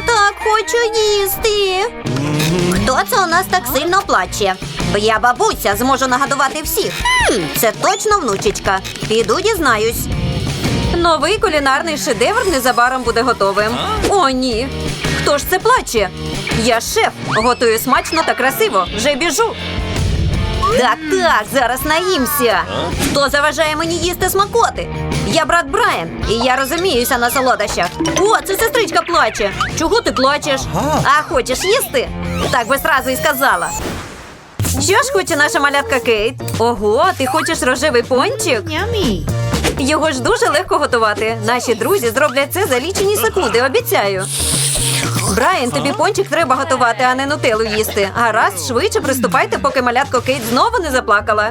Я так хочу їсти. Хто це у нас так сильно плаче? Я бабуся, зможу нагодувати всіх. Це точно внучечка. Піду дізнаюсь. Новий кулінарний шедевр незабаром буде готовим. О, ні. Хто ж це плаче? Я шеф, готую смачно та красиво. Вже біжу. Так, так, зараз наїмся. Хто заважає мені їсти смакоти? Я брат Брайан, і я розуміюся на солодощах. О, це сестричка плаче. Чого ти плачеш? А хочеш їсти? Так би сразу і сказала. Що ж хоче наша малятка Кейт? Ого, ти хочеш рожевий пончик? Його ж дуже легко готувати. Наші друзі зроблять це за лічені секунди, обіцяю. Брайан, тобі пончик треба готувати, а не нутелу їсти. Гаразд, швидше приступайте, поки малятко Кейт знову не заплакала.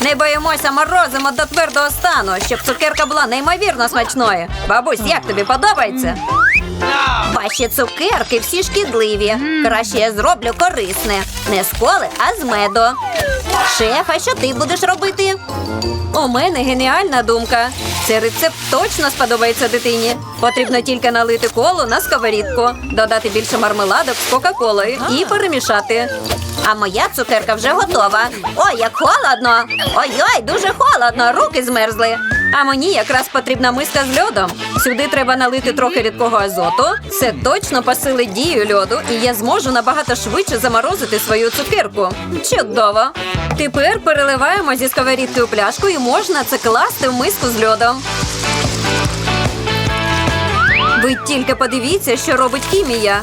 Не боїмося, морозимо до твердого стану, щоб цукерка була неймовірно смачною. Бабусь, як тобі подобається? Ваші цукерки всі шкідливі. Краще я зроблю корисне. Не з коли, а з меду. Шеф, а що ти будеш робити? У мене геніальна думка. Цей рецепт точно сподобається дитині. Потрібно тільки налити коло на сковорідку, додати більше мармеладок з кока-колою і перемішати. А моя цукерка вже готова. Ой, як холодно! Ой-ой, дуже холодно, руки змерзли. А мені якраз потрібна миска з льодом. Сюди треба налити трохи рідкого азоту. Це точно посилить дію льоду, і я зможу набагато швидше заморозити свою цукерку. Чудово! Тепер переливаємо зі сковорідки у пляшку і можна це класти в миску з льодом. Ви тільки подивіться, що робить хімія.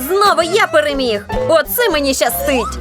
Знову я переміг. Оце мені щастить.